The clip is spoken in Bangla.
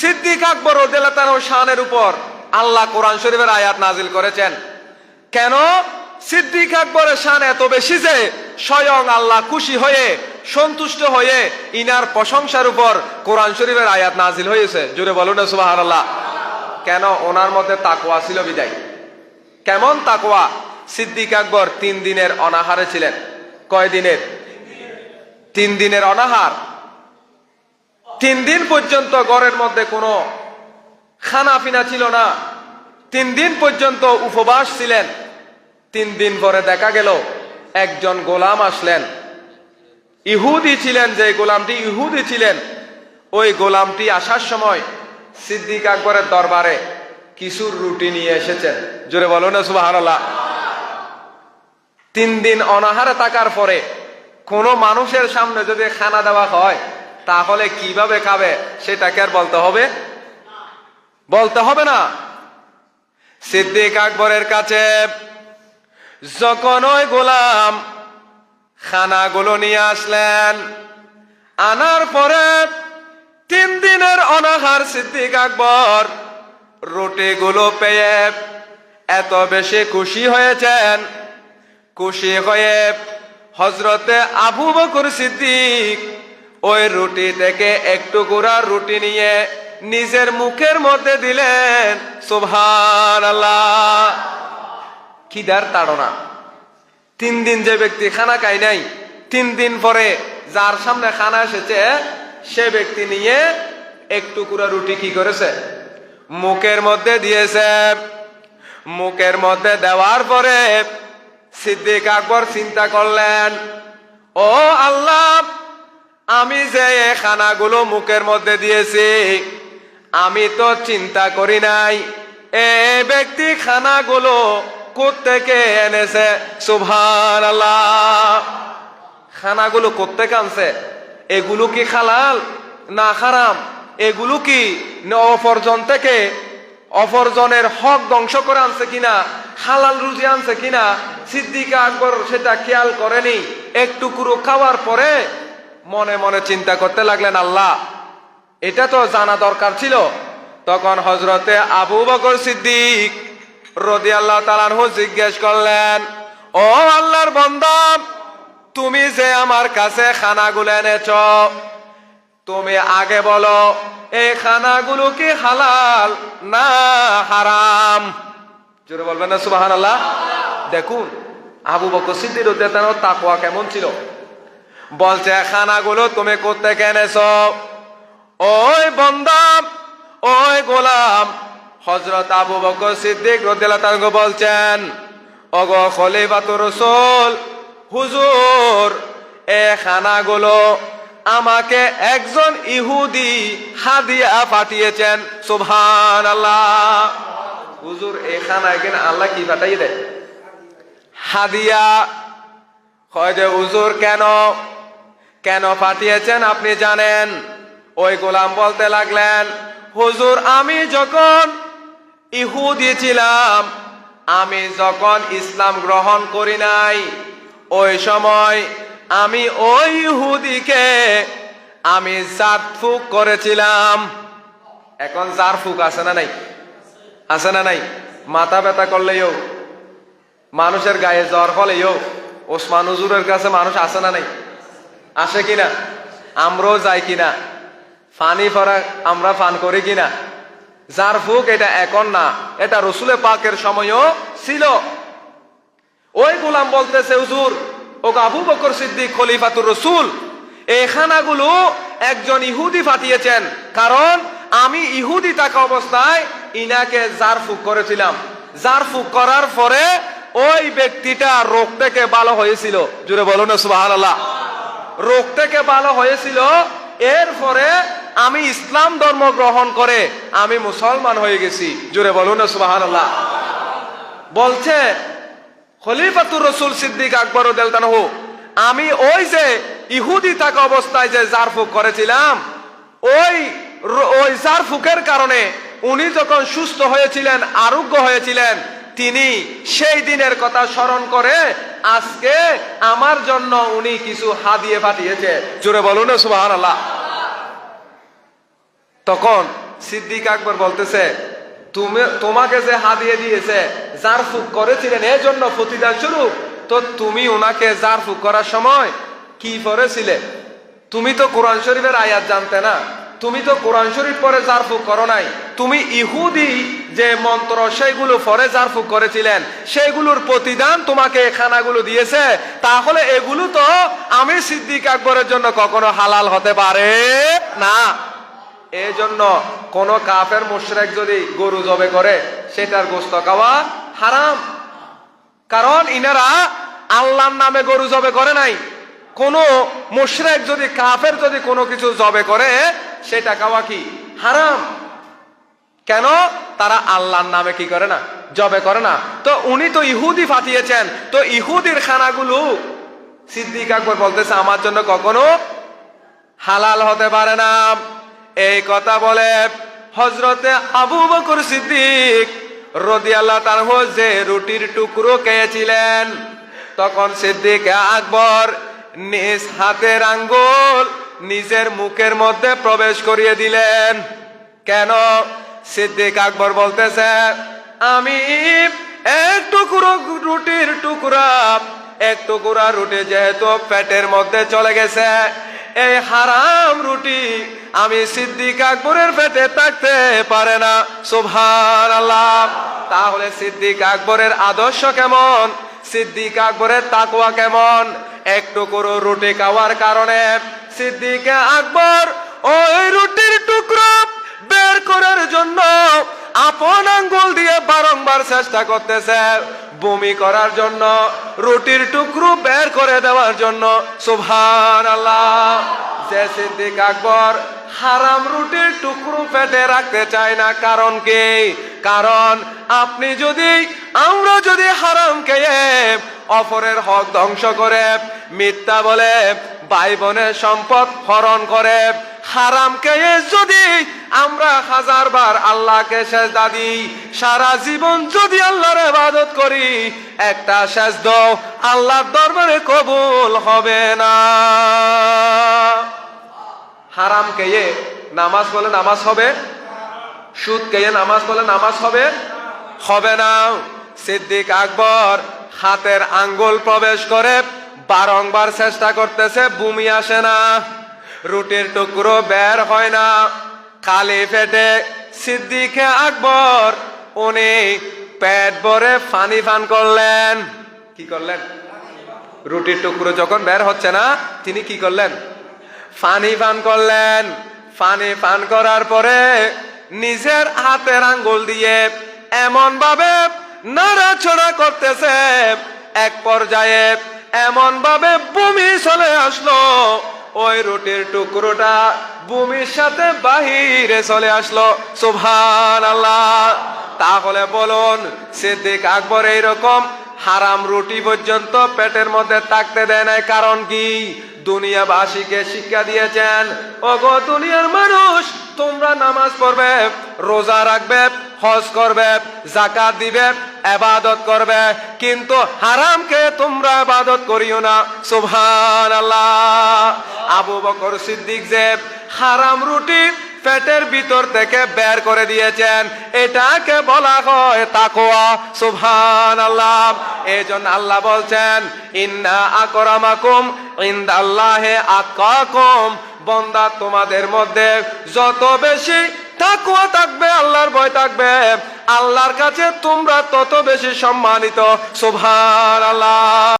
সিদ্দিক আকবর রদিয়াল্লাহু শানের উপর আল্লাহ কোরআন শরীফের আয়াত নাজিল করেছেন। কেন? সিদ্দিক আকবরের শান এত বেশি যে স্বয়ং আল্লাহ খুশি হয়ে, সন্তুষ্ট হয়ে ইনার প্রশংসার উপর কোরআন শরীফের আয়াত নাজিল হয়েছে। জুড়ে বলুন সুবাহ আল্লাহ কেন? ওনার মধ্যে তাকোয়া ছিল বিদায়। কেমন তাকোয়া সিদ্দিক আকবর তিন দিনের অনাহারে ছিলেন। কয় দিনের? তিন দিনের অনাহার। তিন দিন পর্যন্ত ঘরের মধ্যে কোনো খানা পিনা ছিল না। তিন দিন পর্যন্ত উপবাস ছিলেন। তিন দিন পরে দেখা গেল, একজন গোলাম আসলেন। ইহুদি ছিলেন যে গোলামটি, ইহুদি ছিলেন। ওই গোলামটি আসার সময় সিদ্দিক আকবরের দরবারে কিছুর রুটি নিয়ে এসেছেন। জোরে বলো না সুবাহ তিন দিন অনাহারে থাকার পরে কোনো মানুষের সামনে যদি খানা দেওয়া হয় তাহলে কীভাবে খাবে সেটাকে আর বলতে হবে? বলতে হবে না। সিদ্দিক আকবরের কাছে যখন ওই গোলাম খানাগুলো নিয়ে আসলেন, আনার পরে তিন দিনের অনাহার সিদ্দিক আকবর রুটিগুলো পেয়ে এত বেশি খুশি হয়েছেন। খুশি হয়ে হজরতে আবু বকুর সিদ্দিক ওই রুটি থেকে একটু গুড়ার রুটি নিয়ে নিজের মুখের মধ্যে দিলেন সোভান আল্লাহ খিদার তাড়না। তিন দিন যে ব্যক্তি খানা খাই নাই, তিন দিন পরে যার সামনে খানা এসেছে, সে ব্যক্তি নিয়ে একটু কুড়া রুটি কি করেছে? মুখের মধ্যে দিয়েছে। মুখের মধ্যে দেওয়ার পরে সিদ্দিক আকবর চিন্তা করলেন, ও আল্লাহ আমি যে খানাগুলো মুখের মধ্যে দিয়েছি, আমি তো চিন্তা করি নাই। এ ব্যক্তি খানাগুলো কোত্থেকে এনেছে? সুভান খানাগুলো কোত্থেকে আনছে? এগুলো কি খালাল না খারাম এগুলো কি অপরজন থেকে অপরজনের হক ধ্বংস করে আনছে কিনা? হালাল রুজি আনছে কিনা? সিদ্দিকা আকবর সেটা খেয়াল করেনি। একটু কুরু খাওয়ার পরে মনে মনে চিন্তা করতে লাগলেন, আল্লাহ, এটা তো জানা দরকার ছিল। তখন হজরতে আবু বকর সিদ্দিক রদি আল্লাহ তালানহু জিজ্ঞেস করলেন, ও আল্লাহর বন্দাম তুমি যে আমার কাছে খানাগুলো এনেছ, তুমি আগে বলো এই খানাগুলো কি হালাল না হারাম? জোরে বলবেন না সুবাহান আল্লাহ দেখুন, আবু বকর সিদ্দিক তাকুয়া কেমন ছিল। বলছে, খানাগুলো তুমি করতে কেনেছ ওই বন্দাম, ওই গোলাম। হজরত আবু বকর সিদ্দিক রদিল্লাহ বলছেন, ওগো খলিফাতুর রাসূল, হুজুর, এ খানাগুলো আমাকে একজন ইহুদি হাদিয়া পাঠিয়েছেন। সুবহান আল্লাহ হুজুর এই খানায় কিনা আল্লাহ কি পাঠাইয়ে দেয়? হাদিয়া? হয় যে, হুজুর, কেন কেন পাঠিয়েছেন আপনি জানেন? ওই গোলাম বলতে লাগলেন, হুজুর, আমি যখন ইহুদি ছিলাম, আমি যখন ইসলাম গ্রহণ করি নাই, ওই সময় আমি ওই ইহুদিকে আমি জারফুক করেছিলাম। এখন জারফুক আছে না নাই? আছে না নাই? মাথা ব্যথা করলেও মানুষের গায়ে জ্বর হলেও ওসমান হুজুরের কাছে মানুষ আসে না নাই? আসে কিনা? আমরাও যাই কিনা? ফানি ফরা আমরা ফান করি কিনা? যার ফুক এটা এখন না, এটা রসুলে পাকের সময়ও ছিল। ওই গোলাম বলতেছে, হুজুর ও আবু বকর সিদ্দিক খলিফাতুর রসুল, এই খানাগুলো একজন ইহুদি পাঠিয়েছেন। কারণ আমি ইহুদি থাকা অবস্থায় ইনাকে জারফুক করেছিলাম। জারফুক করার পরে ওই ব্যক্তিটা রোগ থেকে ভালো হয়েছিল। জুড়ে বলুন সুবাহ আল্লাহ রোগ থেকে ভালো হয়েছিল, এরপরে আমি ইসলাম ধর্ম গ্রহণ করে আমি মুসলমান হয়ে গেছি। জুড়ে বলুন সুবাহান আল্লাহ বলছে, খলিফাতুর রসুল সিদ্দিক আকবর দেলতানহু আমি ওই যে ইহুদি থাকা অবস্থায় যে জারফুক করেছিলাম, ওই ওই জারফুকের কারণে উনি যখন সুস্থ হয়েছিলেন, আরোগ্য হয়েছিলেন তিনি সেই দিনের কথা স্মরণ করে আজকে আমার জন্য উনি কিছু হাদিয়ে পাঠিয়েছে। জোরে বলুন সুবাহ আল্লাহ তখন সিদ্দিক আকবর বলতেছে, তুমি, তোমাকে যে হাদিয়ে দিয়েছে যার ফুক করেছিলেন এই জন্য প্রতিদান স্বরূপ। তো তুমি ওনাকে যার ফুক করার সময় কি পড়েছিলে তুমি তো কোরআন শরীফের আয়াত জানতে না। তুমি তো কোরআন শরীফ পরে যার ফুক করো নাই। তুমি ইহুদি যে মন্ত্র সেইগুলো পরে জারফুক করেছিলেন, সেগুলোর প্রতিদান তোমাকে খানাগুলো দিয়েছে, তাহলে এগুলো তো আমি সিদ্দিক আকবরের জন্য কখনো হালাল হতে পারে না। এই জন্য কোন কাফের মুশরেক যদি গরু জবে করে, সেটার গোস্ত খাওয়া হারাম। কারণ ইনারা আল্লাহর নামে গরু জবে করে নাই। কোন মুশরেক যদি কাফের যদি কোনো কিছু জবে করে, সেটা খাওয়া কি হারাম? কেন? তারা আল্লাহর নামে কি করে না? জবে করে না। তো উনি তো ইহুদি ফাটিয়েছেন। তো ইহুদির খানাগুলো সিদ্দিক আকবর বলতেছে, আমার জন্য কখনো হালাল হতে পারে না। এই কথা বলে হজরতে আবু বকর সিদ্দিক রদি আল্লাহ তার যে রুটির টুকরো খেয়েছিলেন, তখন সিদ্দিক আকবর নিজ হাতের আঙ্গুল নিজের মুখের মধ্যে প্রবেশ করিয়ে দিলেন। কেন? সিদ্দিক আকবর বলতেছে, আমি এক টুকরো রুটির টুকরা, এক টুকরা রুটি যেহেতু পেটের মধ্যে চলে গেছে, এই হারাম রুটি আমি সিদ্দিক আকবরের পেটে থাকতে পারে না। সুভান আল্লাহ তাহলে সিদ্দিক আকবরের আদর্শ কেমন? সিদ্দিক আকবরের তাকুয়া কেমন? এক টুকরো রুটি খাওয়ার কারণে সিদ্দিক আকবর ওই রুটির টুকরো করার জন্য আপন আঙ্গুল দিয়ে বারংবার চেষ্টা করতেছে। বমি করার জন্য, রুটির টুকরো বের করে দেওয়ার জন্য। সুভান আল্লাহ যে সিদ্দিক আকবর হারাম রুটির টুকরো পেটে রাখতে চায় না, কারণ কি? কারণ আপনি যদি, আমরা যদি হারাম খেয়ে অপরের হক ধ্বংস করে মিথ্যা বলে ভাই বোনের সম্পদ হরণ করে। হারাম খেয়ে যদি আমরা হাজার বার আল্লাহকে শেষ দাদি সারা জীবন যদি আল্লাহর ইবাদত করি, একটা শেষ দাও আল্লাহর দরবারে কবুল হবে না। হারাম খেয়ে নামাজ বলে নামাজ হবে? সুদ নামাজ বলে নামাজ হবে? হবে না। সিদ্দিক আকবর হাতের আঙ্গুল প্রবেশ করে বারংবার চেষ্টা করতেছে, বুমি আসে না। রুটির টুকরো বের হয় না। খালি পেটে সিদ্দিকে আকবর, উনি পেট ভরে ফানি ফান করলেন। কি করলেন? রুটির টুকরো যখন বের হচ্ছে না, তিনি কি করলেন? ফানি পান করলেন। ফানি পান করার পরে নিজের হাতের আঙ্গুল দিয়ে এমন ভাবে নাড়াছড়া করতেছে, এক পর্যায়ে এমন ভাবে বমি চলে আসলো। ওই রুটির টুকরোটা ভূমির সাথে বাহিরে চলে আসলো। সুভান আল্লাহ তাহলে বলুন, সিদ্দিক আকবর এইরকম হারাম রুটি পর্যন্ত পেটের মধ্যে থাকতে দেয় নাই, কারণ কি? দুনিয়াবাসীকে শিক্ষা দিয়েছেন, ওগো দুনিয়ার মানুষ, তোমরা নামাজ পড়বে, রোজা রাখবে, হজ করবে জাকাত দিবে এবাদত করবে, কিন্তু হারামকে তোমরা ইবাদত করিও না। সুবহান আল্লাহ আবু বকর সিদ্দিক যে হারাম রুটি পেটের ভিতর থেকে বের করে দিয়েছেন, এটাকে বলা হয় তাকোয়া সুভান আল্লাহ এই জন্য আল্লাহ বলছেন, ইন্না আকরামাকুম ইন্দাল্লাহে আতকাকুম। বন্দা, তোমাদের মধ্যে যত বেশি তাকুয়া থাকবে, আল্লাহর ভয় থাকবে আল্লাহর কাছে তোমরা তত বেশি সম্মানিত। সোভার আল্লাহ